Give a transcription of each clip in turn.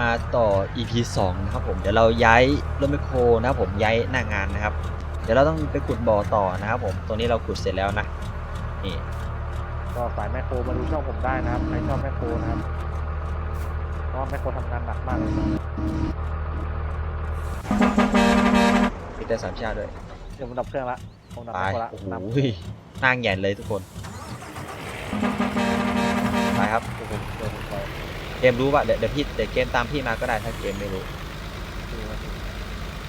มาต่อ EP 2 นะครับผม เดี๋ยวเราย้ายรถแมคโครนะครับผมย้ายหน้างานนะครับ เดี๋ยวเราต้องไปขุดบ่อต่อนะครับผม ตรงนี้เราขุดเสร็จแล้วนะ นี่ ก็สายแมคโครมาดูช่องผมได้นะครับ ใครชอบแมคโครนะครับเพราะว่าแมคโครทำงานหนักมากเลยนะมีแต่สามชาติด้วย เดี๋ยวผมดับเครื่องละ ผมดับไป แมคโครละโอ้โหนำ นั่งใหญ่เลยทุกคน ไปครับ เดี๋ยวผมเดี๋ยวผมไป เกมรู้ป่ะเดี๋ยวเดี๋ยวพี่เดี๋ยวเกมตามพี่มาก็ได้ถ้าเกมไม่รู้ดูนะ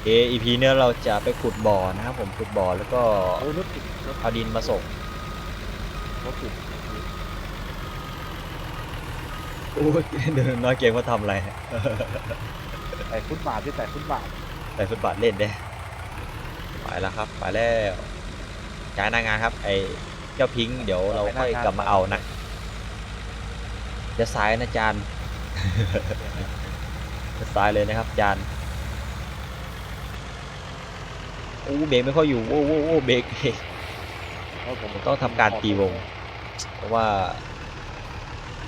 เอ EP เนี้ยเราจะไปขุดบ่อนะครับผมขุดบ่อแล้วก็โอ้ยรถติดรถเอาดินมาส่งรถติดโอ้ยเดินน้อยเกมเขาทำอะไรฮะแต่ฟุตบาทที่แต่ฟุตบาทใส่ฟุตบาทเล่นได้ไปแล้วครับไปแล้วย้ายหน้างานครับ ไอ้เจ้าพิงค์เดี๋ยวเราค่อยกลับมาเอานะจะซ้ายนะจานจะ ซ้ายเลยนะครับจานโอ้เบรกไม่ค่อยอยู่โว้โว้โว้เบรกเบรกแล้วผมต้องทำการตีวง เพราะว่า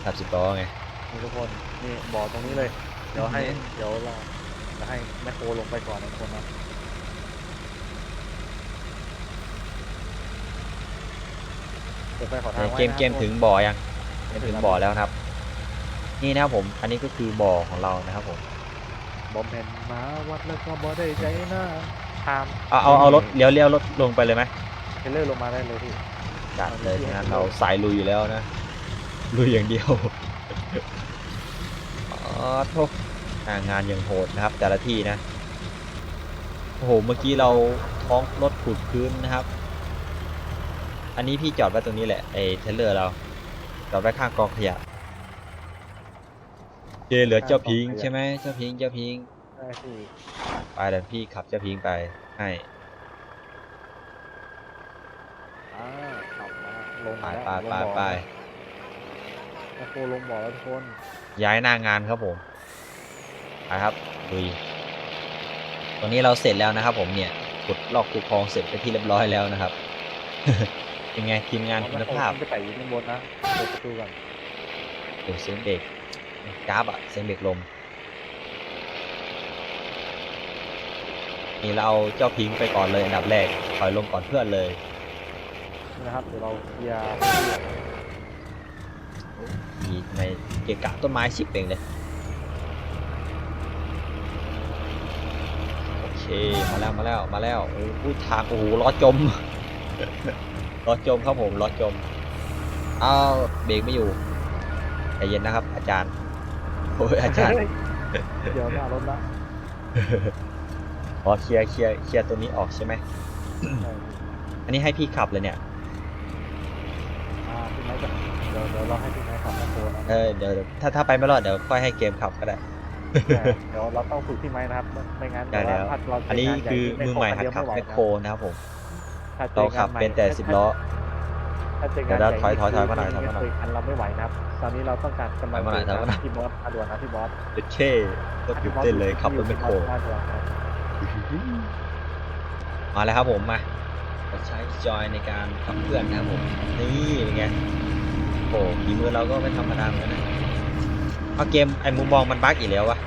ขับสิบล้อไงนี่ทุกคนนี่บ่อตรงนี้เลย เดี๋ยวให้เดี๋ยวเราจะให้แมคโครลงไปก่อนนะทุกคนนะเดี๋ยวไปขอทางไว้เกมนะเกมถึงบ่อยังเกมถึงบ่อแล้วครับ นี่นะครับผม อันนี้ก็คือบ่อของเรานะครับผมบอมเห็นมาวัดแล้วก็บ่ได้ใจนะทามเอาเอาเอารถเลี้ยวเลี้ยวรถลงไปเลยไหมเทเลอร์ลงมาได้เลยพี่จัดเลยนะเราสายลุยอยู่แล้วนะลุยอย่างเดียวอ๋อโทษอ่างานยังโหดนะครับ แต่ละที่นะโอ้โหเมื่อกี้เราท้องรถขุดพื้นนะครับ อันนี้พี่จอดไว้ตรงนี้แหละไอ้เทรลเลอร์เราจอดไว้ข้างกองขยะ เจเหลือเจ้าพิงค์ใช่ไหมเจ้าพิงค์เจ้าพิงค์ได้พี่ไปเดี๋ยวพี่ขับเจ้าพิงค์ไปให้อ่าขับมาลงไปมาไปแล้วไปลงบ่อไปแมคโครลงบ่อแล้วทุกคน ย้ายหน้างานครับผมไปครับลุยตอนนี้เราเสร็จแล้วนะครับ ผมเนี่ยขุดลอกคูคลองเสร็จไปที่เรียบร้อยแล้วนะครับ เป็นไงทีมงานคุณภาพจะไปอยู่ข้างบนนะเปิดประตูก่อนโอ้เสียงเบรก กราฟอะเสียงเบรกลม นี่เราเอาเจ้าพิงค์ไปก่อนเลยอันดับแรกถอยลงก่อนเพื่อนเลยนี่นะครับเดี๋ยวเราเคลียร์มีในเกะกะต้นไม้ชิบเองเลยโอเคมาแล้วมาแล้วมาแล้วโอ้โหทางโอ้โหล้อจมล้อจมครับผมล้อจมอ้าวเบรกไม่อยู่ใจเย็นนะครับ อาจารย์ โอ้ยอาจารย์ เดี๋ยวหน้ารถละอ๋อเคลียร์เคลียร์เคลียร์ตัวนี้ออกใช่ไหมใช่อันนี้ให้พี่ขับเลยเนี่ย อ่าพี่ไม้จะเดี๋ยวเดี๋ยวเราให้พี่ไม้ขับแมคโครนะเออเดี๋ยวเดี๋ยวถ้าถ้าไปไม่รอดเดี๋ยวค่อยให้เกมขับก็ได้แต่เดี๋ยวเราต้องฝึกพี่ไม้นะครับไม่ไม่งั้นได้แล้ว ถ้าเราอันนี้ใช้งาคือญ่มือใหม่หัดขับไไหวแมคโครนะครับผมถ้จเราองขับใหม่เป็นแต่สิบล้อ ถ้าเจอเดี๋งายนวใหญ่ถอยถอยถอยมาหน่อยถอยมาหน่อยคันเราไม่ไหวนะครับตอนนี้เราต้องการกำลังถอยมาหน่อยถอยมาหน่อย พี่บอสมาด่วนนะพี่บอสเด็ดเช่ก็ตื่นเต้นเลยขับรถแมคโครมาด่วนครับมาแล้วครับผมมาเราใช้จอยในการขับเคลื่อนนะครับผมนี่เป็นไงโอ้ฝีมือเราก็ไม่ธรรมดาเหมือนกันนะเอาเกมไอ้มุมมองมันบั๊กอีกแล้ววะ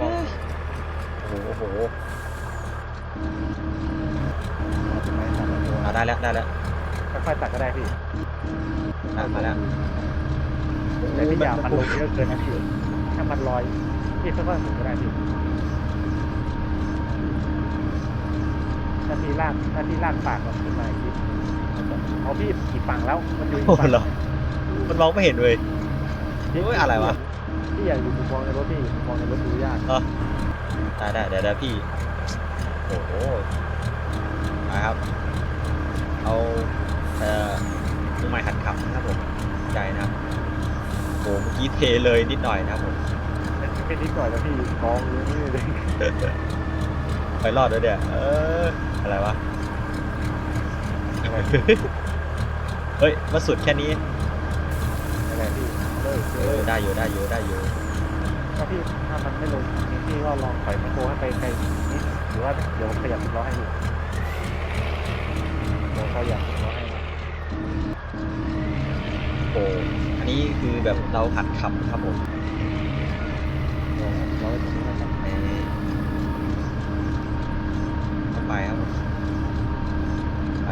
บอสโอ้โหโอ้โหพี่ไม้ขับแมคโครเอาได้แล้วได้แล้ว ค่อยๆตัดก็ได้พี่ได้มาแล้วแต่พี่อยากมันลงเยอะเกินนะพี่ถ้ามันลอยพี่ค่อยๆหมุนก็ได้พี่ถ้าพี่ลากถ้าพี่ลากปากมันขึ้นมาอีกทีเอาพี่อีกฝั่งแล้วมันอยู่อีกโอ้ฝั่งเหรอมันมองไม่เห็นเลย โอ้ยอะไรวะ พี่อยากอยู่มุมมองในรถพี่มุมมองในรถดูยากได้ได้เดี๋ยวเดี๋ยวพี่ โอ้โหมาครับ เอา เอ่อมือใหม่หัดขับนะครับผมใจนะครับโอ้เมื่อกี้เทเลยนิดหน่อยนะครับผมไม่นิดหน่อยแล้วพี่มองอยู่นี่เลยไปรอดด้วยเดี๋ยวเอออะไรวะเฮ้ยมาสุดแค่นี้อะไรพี่เลิกเอเลิอกได้อยู่ได้อยู่ได้อยู่ถ้าพี่ถ้ามันไม่ลงพี่ก็ลองถอยไมโครให้ไปไกลนิดหรือว่าเดี๋ยวขยับล้อให้ดูเดี๋ยวขยับ อันนี้คือแบบเราหัดขับครับผมเราไปเข้าไปครับไป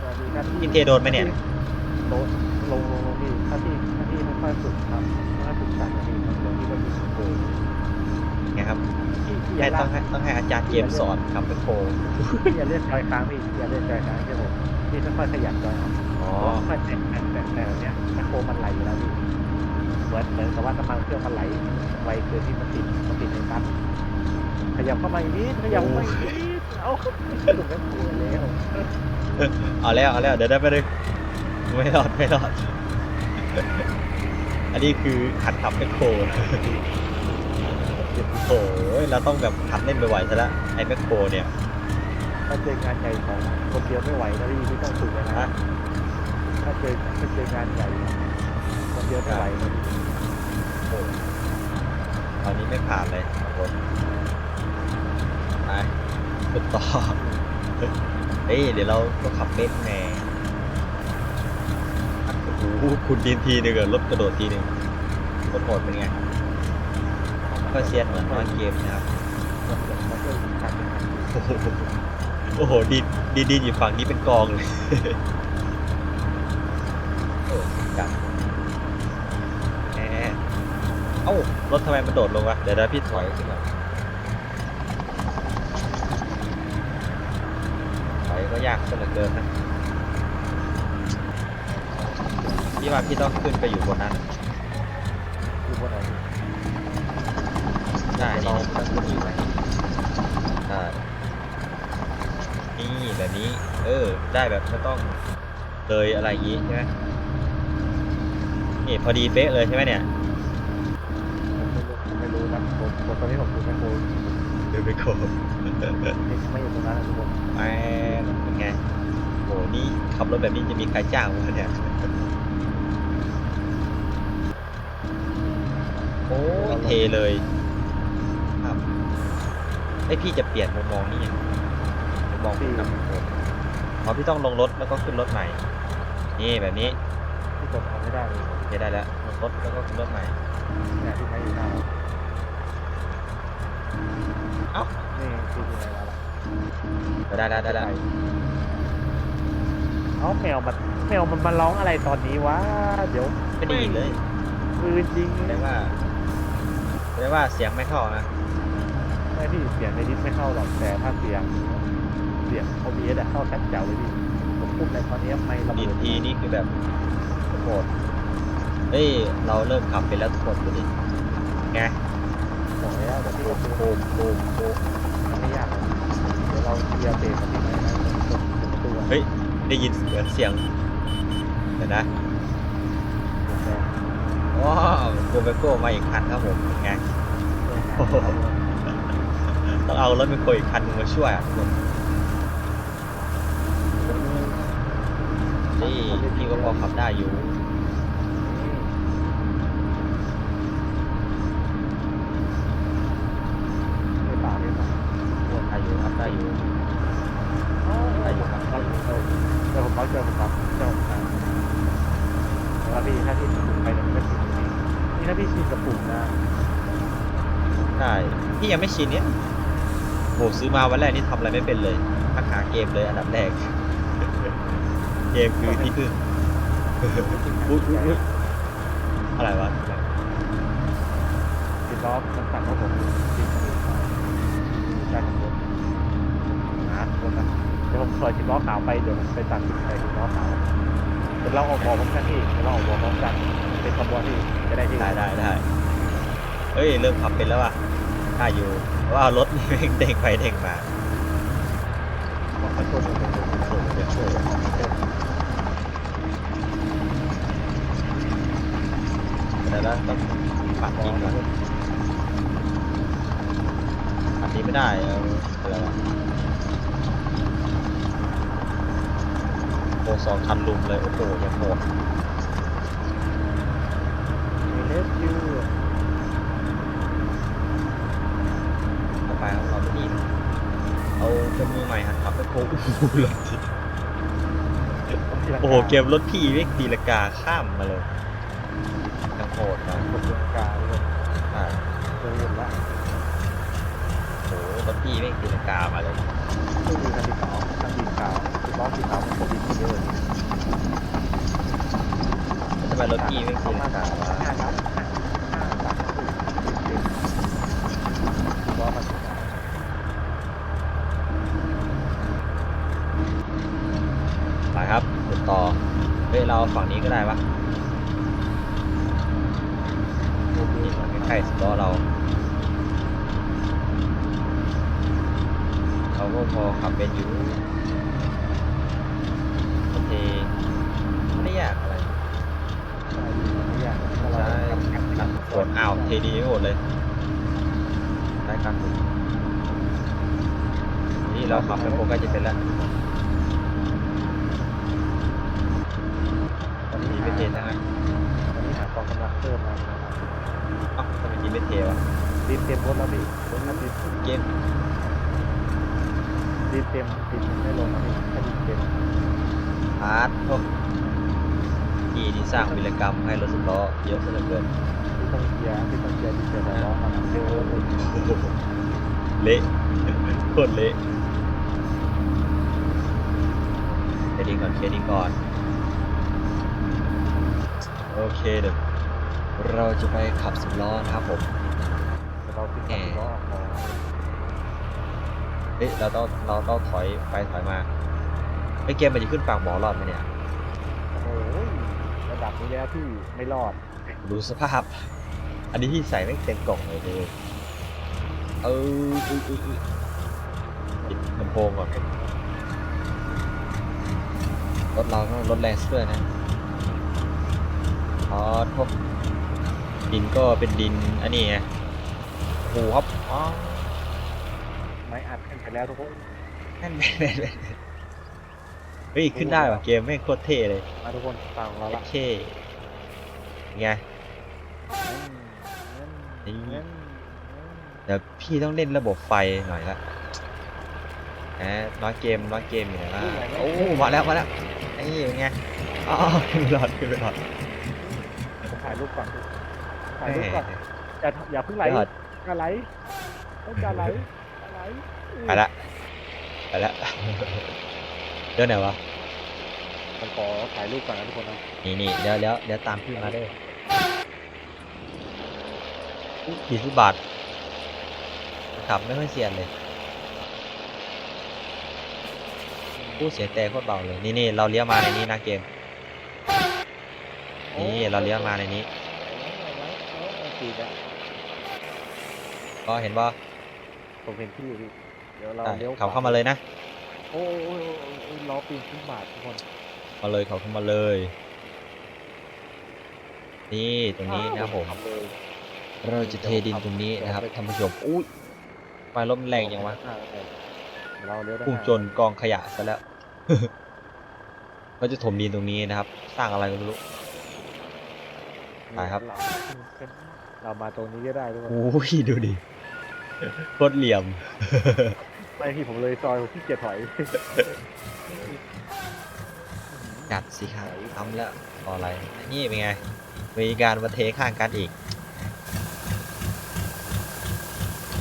สวัสดีครับกินเทโดนไหมเนี่ยลงลงลงพี่ถ้าพี่ถ้าพี่ไม่ค่อยฝึกครับไม่ค่อยฝึกการพี่ครับเดี๋วพี่ก็มีโปรไงครับให้ต้องให้ต้องให้อาจารย์เกมสอนขับเป็นโปรอย่าเล่นจอยค้างพี่อย่าเลื่นจอยค้างใช่หม พี่ค่อยๆขยับจอยเอาอ๋อค่อยๆแต่แต่แต่แต่เนี้ยแมคโครมันไหลอยู่แล้วพี่เหมือนเหมือนกับว่าน้ำมันเครื่องมันไหลไวเกินที่มันติดมันติดในตันขยับเข้ามาอีกนิดขยับเข้ามาอีกนิดเอาถูกแมคโครแล้วเอาแล้วเอาแล้วเดี๋ยวได้ไปเลยไม่รอดไม่รอด อันนี้คือหัดขับไปโคนะโอ้ยเราต้องแบบหัดเล่นบ่อยๆซะละไอ้แมคโครเนี่ย ถ้าเจองานใหญ่ของคนเดียวไม่ไหวนะพี่พี่ต้องฝึกนะฮะถ้าเจอถ้าเจองานใหญ่คนเดียวไม่ไหวนะพี่โอ้ตอนนี้ไม่ผ่านเลยครับผมไปฝึกต่อเฮ้ยเดี๋ยวเราต้องขับเล่นแน่โอ้โหคุณดินทีหนึ่งอะรถกระโดดทีหนึ่งรถโหดเป็นไง ก็เซียนเหมือนน้อยเกมนะครับมันก็อีกทางหนึ่งโอ้โห โอ้โหดินดินดินอยู่ฝั่งนี้เป็นกองเลยโอ้จังแหมเอ้ารถทำไมมันโดดลงวะเดี๋ยวนะพี่ถอยขึ้นก่อนถอยก็ยากซะเหลือเกินนะพี่ว่าพี่ต้องขึ้นไปอยู่บนนั้นอยู่บนไหนพี่ได้เรานี่จะขึ้นอยู่ไหนได้ นี่แบบนี้ เออ ได้แบบไม่ต้องเลยอะไรอย่างงี้ใช่ไหมนี่พอดีเป๊ะเลยใช่ไหมเนี่ยผมไม่รู้ผมไม่รู้นะผมผมตอนนี้ผมดูแมคโครดูไปโคไม่อยู่ตรงนั้นนะทุกคนแม่งเป็นไงโหนี่ขับรถแบบนี้จะมีใครจ้างวะเนี่ย โอ้ยเทเลย ครับไอยพี่จะเปลี่ยนมุมมองนี่ยัง มุมมองพี่ครับอ๋อพี่ต้องลงรถแล้วก็ขึ้นรถใหม่ นี่แบบนี้ที่ผมทำไม่ได้เลยโอเคได้แล้วลงรถแล้วก็ขึ้นรถใหม่เนี่ยที่ใช้อยู่หน้าเราเอ้านี่คือที่ไหนเราละได้ได้ได้ได้เอ้าแมวมันแมวมันมาร้องอะไรตอนนี้วะเดี๋ยวไม่ได้ยินเลยปืนจริงแสดนะงว่าแสดงว่าเสียงไม่เข้านะไม่พี่เสียงในดิสไม่เข้าหรอกแต่ถ้าเสียงเสียง OBS อะเข้าชัดแจ๋วเลยพี่ผมพูดในตอนนี้ไม่ระดิเบินดทีนี่คือแบบโหดเฮ้ย เราเริ่มขับไปแล้วทุกคนดูดิไงบอกแล้วแต่พี่โอ้ก็โหพูดโอ้โหโอ้โหมันไม่ยากหรอกเดี๋ยวเราเคลียร์เบรกกันที่ไหนนะตรงตรงตัวเฮ้ย ได้ยินเหมือนเสียงเดี๋ยวนะแต่ว้าวโกเบโก้มาอีกคันครับผมเป็นไง ต้องเอารถไมโครอีกคันหนึงมาช่วยอะทุกคน นี่พี่ก็พอขับได้อยู่ไม่ป่าไม่ป่าได้อยู่ครับได้อยู่ได้อยู่ครับเดี๋ยวผมรับเจอผมรับเจอผมครับแล้วพี่ถ้าที่ถึงไปเนี่ยไม่ถึงนี่นี่ถ้าพี่ชินกับปุ่มนะได้พี่ยังไม่ชินเนี่ยโหซื้อมาวันแรกนี่ทำอะไรไม่เป็นเลยพักหาเกมเลยอันดับแรก เกมคือที่พึ่งอุ๊ยอุ๊ยอุ๊ยอะไรวะติดล้อมันสั่งว่าผมติดได้ของรถหาคนนะเดี๋ยวผมเปิดติดล้อขาวไปเดี๋ยวผมไปตัดติดใส่ติดล้อขาวเดี๋ยวเราออกบอกพร้อมกันพี่เดี๋ยวเราออกบอกพร้อมกันเป็นขบวนที่จะได้ที่ได้ได้ได้เฮ้ยเริ่มขับเป็นแล้วว่ะได้อยู่เพราะว่ารถนี่แม่งเด้งไปเด้งมาบอกให้ตัวหนึ่งเป็นตัวหนึ่งโอ้โหเดี๋ยวช่วย เดี๋ยวแล้วต้องปัดบอยิงก่อนปัดนี้ไม่ได้เออะไรวะโอ้สองคันลุมเลยโอ้โหยังโหดมีเลสยูต่อไปครับเราไม่ดีเอาเป็นมือใหม่หัดขับไปโค้งโอ้โหรถโอ้โหเกมรถพี่เรียกตีลกาข้ามมาเลย ยังโหดนะกดตีลังกาเลยอ่าเจอเห็นละโอ้โหรถพี่เรียกตีลกามาเลยตู้มือคันสีขาวคันสีขาวสีล้อสีขาวมันกดดินเยอะเลยไมรถพี่ไม่เขาสีมากาวะห้าครับห้าห้าสามสี่สิบล้อมาสิบไปครับติดต่อเฮ้ยเราฝั่งนี้ก็ได้ปะ ล้ๆสล้อเราเราก็พอขับเป็นอยู่โอเคไม่ได้ยากอะไรใช่ไม่ยากถ้าเราใช่ทำกันครับกดอ้าวเทดีไม่หมดเลยได้ครับนี่เราขับไปโปรใกล้จะเป็นแล้วตอนมีนี้ไม่หาเทนะฮะตอนนี้หากองกำลังเพิ่มมา นะครับเอ้าทำไมยิงไม่เทวะดินเต็มรถแล้วพี่รถแล้วดินเกมดินเต็มดินไม่ลงแล้วพี่ถ้าดินเต็มฮาร์ดโอ้ที่ที่สร้างวิรกรรมให้รถสิบล้อเยอะซะเหลือเกินพี่ต้องเคลียร์พี่ต้องเคลียร์ดินเต็มแล้วล้อมันเร็วเลยเละโคตรเละเครดิตก่อนเครดิตก่อนโอเคเดี๋ยว เราจะไปขับสิบล้อนะครับผมแต่เราติดต่อล้อออกเฮ้ยเราต้องเราต้องถอยไปถอยมาไอ้ยเกมมันจะขึ้นปากหมอรอดไหมเนี่ยโอ้โหระดับนี้แล้วพี่ไม่รอด ดูสภาพ อันนี้ที่ใส่ไม่เต็มกล่องเลยเลยเอออุ๊ยอุ๊ยอุ๊ยปิดลำโพงก่อนรถเราก็รถแรงซะด้วยนะอ๋อทบ ดินก็เป็นดินอันนี้ไงโอ้โหครับอ๋อไม้อัดขึ้นไปแล้วทุกคนแม่นแม่นแม่นแม่นเฮ้ยขึ้นได้ว่ะเกมไม่งโคตรเท่เลยมาทุกคนฟังเราละเท่ไงเงินเงินเงินเดี๋ยวพี่ต้องเล่นระบบไฟหน่อยละแหมน้อยเกมน้อยเกมอยู่ไหนล่ะโอ้มาแล้วมาแล้วไอ้นี่เป็นไงอ๋อขึ้นไปหลอดขึ้นไปหลอดผมถ่ายรูปก่อน ถ่ายรูปก่อนอย่าอย่าเพิ่งไหลหลอด อย่าไหลต้องอย่าไหลอย่าไหลไปละไปละเดี๋ยวไหนวะ ผมขอถ่ายรูปก่อนนะทุกคนนะนี่นี่เดี๋ยวเดี๋ยวเดี๋ยวตามพี่มาเด้อกี่สิบบาทขับไม่ค่อยเสียนเลยผู้เสียงแต่โคตรเบาเลย นี่นี่เราเลี้ยวมาในนี้นะเกม นี่เราเลี้ยวมาในนี้ สีแล้วก็เห็นว่าผมเห็นพี่อยู่พี่เดี๋ยวเราได้เลี้ยวขับเข้ามาเลยนะโอ้ยโอ้ยโอ้ยโอ้ยล้อปีนขึ้นบาททุกคนมาเลยขับเข้ามาเลย นี่ตรงนี้นะครับผม ขัเลยเราจะเทดินตรงนี้นะครับท่านผู้ชมอุ้ยไฟลมแรงยังวะอ่าโอเคเราเลี้ยวด้านหพุ่งน้าชนกองขยะซะแล้ว เราจะถมดินตรงนี้นะครับ สร้างอะไรก็ไม่รู้ ไปครับเรา เรามาตรงนี้ก็ได้ทุกคนโอ้ยดูดิโคตรเหลี่ยม ไม่พี่ผมเลยซอยผมขี้เกียจถอยกัดสิครับทำแล้วรออะไร นี่เป็นไง มีการมาเทข้างกันอีก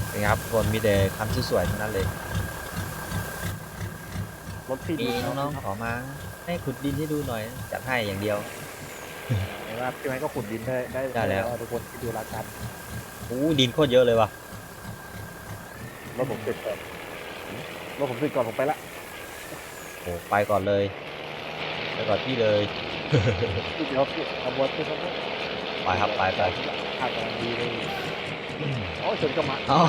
เป็นไงครับทุกคนมีแต่คันสวยๆทั้งนั้นเลยรถพี่มีดีน้องๆขอมาให้ขุดดินให้ดูหน่อยจัดให้อย่างเดียวเห็น ว่าพี่ไม้ก็ขุดดินได้ได้ได้แล้ว ทุกคนที่ดูรายการโอ้ดินโคตรเยอะเลยว่ะรถผมเสร็จก่อนรถผมเสร็จก่อนผมไปละโอ้ไปก่อนเลยไปก่อนพี่เลย พี่เดี๋ยวพี่ขบวนพี่ขบวนไปครับไปไปภาพกำลังดีเลยโอ้ยชนกระมาเอ้า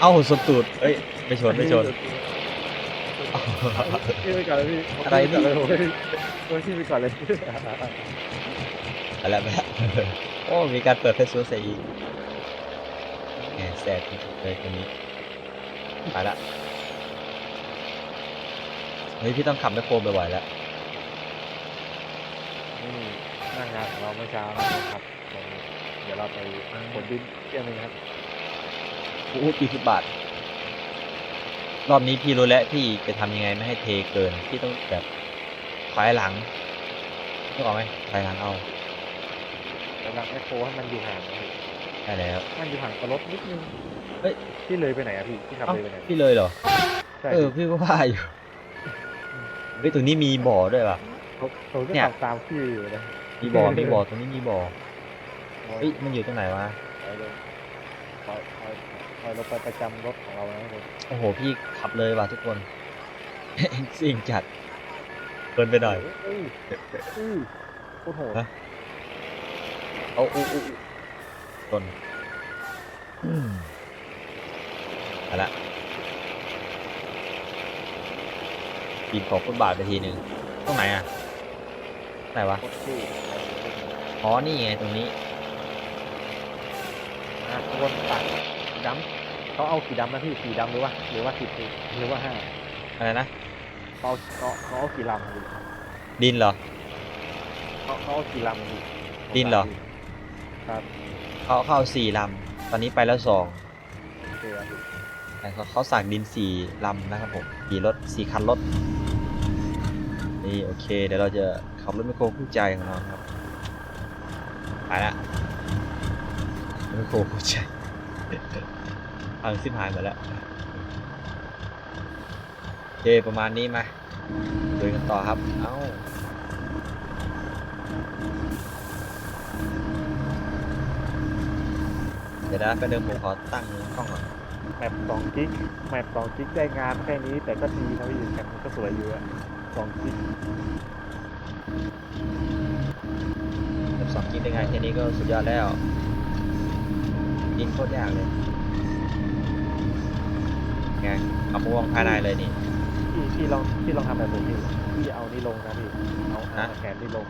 เอ้าสมตูดเอ้ยไม่ชนไม่ชนพี่ไปก่อนเลยพี่อะไรพี่พี่ผมพี่ไปก่อนเลย อะไรไปแล้วโอ้ มีการเปิดเฟซบุ๊กใส่อีกแหมแสบจริงๆเลยคนนี้ไปละเฮ้ยพี่ต้องขับแมคโครบ่อยๆแล้วนี่หน้างานของเราเมื่อเช้านะครับ เดี๋ยวเราไปขนดินเที่ยวหนึงครับโอ้กี่สิบบาท รอบนี้พี่รู้แล้วพี่จะทำยังไงไม่ให้เทเกิน พี่ต้องแบบถอยหลังนึกออกไหมถอยหลังเอา กำลังแอคโคให้มันอยู่ห่างนะพี่ได้แล้วมันอยู่ห่างกับรถนิดนึงเฮ้ยพี่เลยไปไหนอะพี่พี่ขับเอ้าเลยไปไหนพี่เลยเหรอ ใช่เออ พี่ก็ว่าอยู่ เฮ้ย ตรงนี้มีบ่อด้วยว่ะ ผมผมก็เนี่ย ขับตามพี่อยู่นะนมีบ่อ มีบ่อ ตรงนี้มีบ่อ เฮ้ย มันอยู่ตรงไหนวะไปเลยคอยคอยคอยเราไปประจำรถของเรานะทุกคนโอ้โห พี่ขับเลยว่ะทุกคน สิ่งจัดเกินไปหน่อยอุ้ยอุ้ยโคตรโหดฮะ เอาอู้อู้อู้ต้นอืมเอาละปีนขอบฟุตบาทไปทีหนึ่งตรงไหนอะไหนวะโคตรคู่อ๋อนี่ไงตรงนี้อะทุกคนตัดสีดำเขาเอาสีดำนะพี่สีดำหรือว่าหรือว่าสิบหรือว่าห้าอะไรนะเขาเอาเขาเขาเอากี่ลำพี่ดินเหรอเขาเขาเอากี่ลำพี่ดินเหรอ ครับเขาเข้าสี่ลำ ตอนนี้ไปแล้วสองโอเคครับพี่แต่เขาเขาสั่งดินสี่ลำนะครับผมสี่รถสี่คันรถ นี่โอเค เดี๋ยวเราจะขับรถไมคโครคู่ใจของเราครับไปละรถไมคโครคู่ใจพังสิบหายหมดแล้วโอเคประมาณนี้มาเดินกันต่อครับ เอ้า ดี๋ยวนะไปเดิมผมขอตั้งกล้องก่อนแมปสองกิกแมปสองกิกได้งานแค่นี้แต่ก็ดีนะพี่แมปมันก็สวยอยู่อะสองกิกเริ่มสองกินได้ไงแค่นี้ก็สุดยอดแล้วกินโคตรยากเลยไงเอาพวงภายในเลยนี่พี่พี่ลองพี่ลองทำแบบผมพี่ พี่เอานี่ลงนะพี่เอาเอาฮะแขนนี่ลง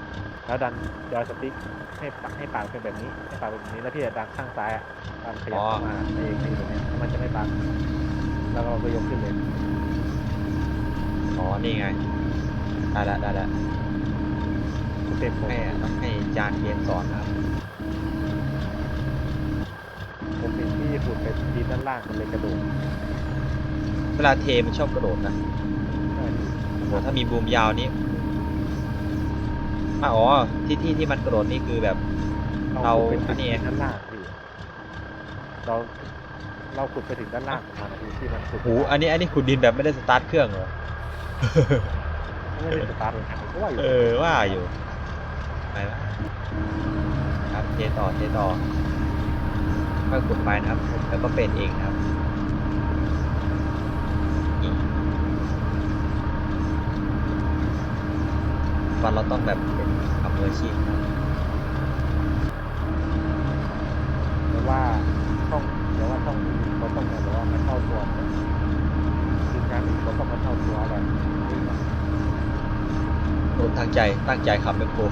แล้วดันจอยสติ๊กให้ปากให้ปากเป็นแบบนี้ให้ปากเป็นแบบนี้แล้วพี่จะดันข้างซ้ายอะดันขยับเข้ามาเองให้อยู่ตรงเนี้ยแล้วมันจะไม่ปากแล้วเราก็ยกขึ้นเลยอ๋อนี่ไงได้ละได้ละสเต็ปผมให้ต้องให้จานเกมสอนนะครับผมเป็นที่ญี่ปุ่นเป็นดีด้านล่างมันเลยกระโดดเวลาเทมันชอบกระโดดนะใช่พี่ โอ้โหถ้ามีบูมยาวนี้อะอ๋อที่ที่ที่มันกระโดดนี่คือแบบ เราขุดไปอัถึนงนี้ด้านล่างพี่เราเราขุดไปถึงด้านล่างของมันนะพี่ที่มันขุดโอ้โหอันนี้อันนี้ขุดดินแบบไม่ได้สตาร์ทเครื่องเหรอไม่ได้สตาร์ทเลยนะก็ว่าอยู่เออว่าอยู่ไปละครับเทต่อเทต่อค่อยขุดไปนะครับแล้วก็เป็นเองนะครับ วันเราต้องแบบเป็นทำมืออาชีพนะครับแต่ว่าต้องแต่ว่าต้องเขาต้องแบบว่าไม่เข้าตัวนะทีมงานอื่นเขาต้องมาเข้าตัวแบบนี้นะโดนตั้งใจตั้งใจขับเป็นโปร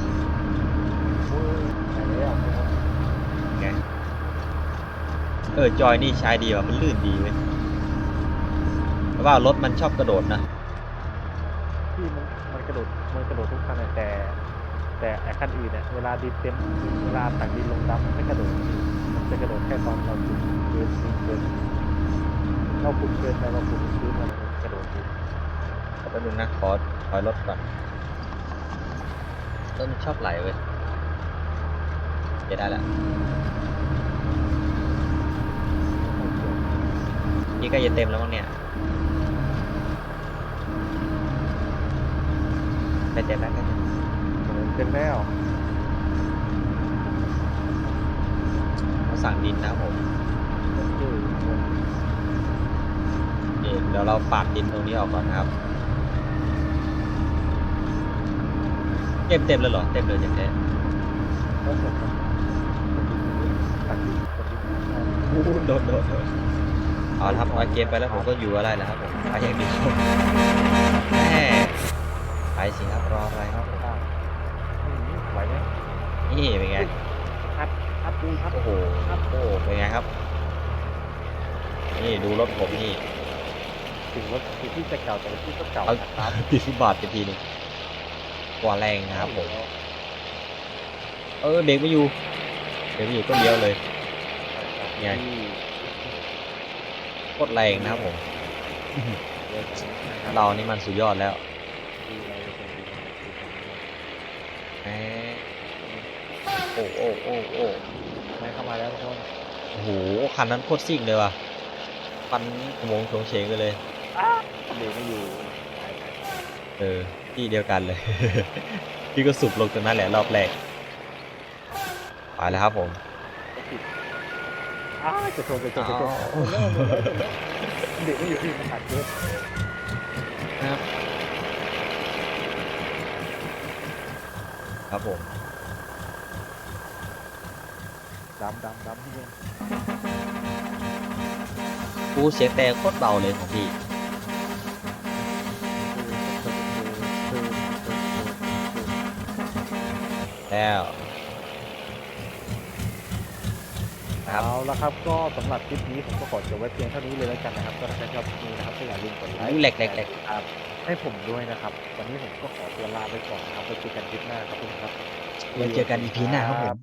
โอ้ยไปแล้วนะครับไงเออจอยนี่ใช้ดีว่ะมันลื่นดีเว้ยแต่ว่ารถมันชอบกระโดดนะ ที่มันมันกระโดดมันกระโดดทุกคันนะแต่ แต่ไอ้คันอื่นเนี่ยเวลาดินเต็มเวลาตักดินลงดำมันไม่กระโดดมันจะกระโดดแค่ตอนเราขุดเกินดินเกินเราขุดเกินไปเราขุดพื้นมันกระโดดอยู่ขอแป๊บนึงนะขอถอยรถก่อนรถมันชอบไหลเว้ยเดี๋ยวได้แล้วนี่ก็จะเต็มแล้วมั้งเนี่ย ใกล้เต็มแล้วใกล้เต็มเต็มแล้วเขาสั่งดินนะครับผมโอเคนี่เดี๋ยวเราปาดดินตรงนี้ออกก่อนนะครับ เต็มเต็มเลยเหรอ เต็มเลยเต็มเลยแล้วผมตักดินตักดินโอ้โหโดดโดดโดดเอาละครับเอาเกมไปแล้วผมก็อยู่อะไรแล้วครับผมไปอย่างดีแม่ไป สิครับรออะไรครับผมไหวไหมนี่เป็นไงอัดอัดปูนอัดโอ้โหโอ้โหเป็นไงครับ นี่ดูรถผมนี่ถึงรถถึงที่จะเก่าแต่ที่ก็เก่าเอานะครับติดฟุตบาทไปทีหนึงกว่าแรงนะครับผมเออเบรกไม่อยู่เบรกไม่อยู่ก็เลี้ยวเลยไงโคตรแรงนะครับผมเรานี่มันสุดยอดแล้ว แหมโอ้โอ้โอ้โอ้ไม่เข้ามาแล้วทุกคนโอ้โหคันนั้นโคตรซิ่งเลยว่ะฟันขโมงโฉงเฉงกันเลยเบรกไม่อยู่เออที่เดียวกันเลย พี่ก็สุบลงตรงนั้นแหละรอบแรกไปแล้วครับผมอ้าวจะชนจะชนจะชนอ้าวหมดแล้วหมดแล้วหมดแล้วเด็กไม่อยู่ที่มันขาดเยอะ ครับ ครับผมดำดำดำที่นี่กูเสียงแต่โคตรเบาเลยของพี่ แล้วนะครับเอาละครับก็สำหรับคลิปนี้ผมก็ขอจบไว้เพียงเท่านี้เลยแล้วกันนะครับก็ถ้าใครชอบคลิปนี้นะครับก็อย่าลืมกดไลค์แหลกแหลกแหลก ครับ ให้ผมด้วยนะครับ วันนี้ผมก็ขอตัวลาไปก่อนนะครับไปเจอกันคลิปหน้าครับคุณครับ ไว้เจอกันอีพีหน้าครับผม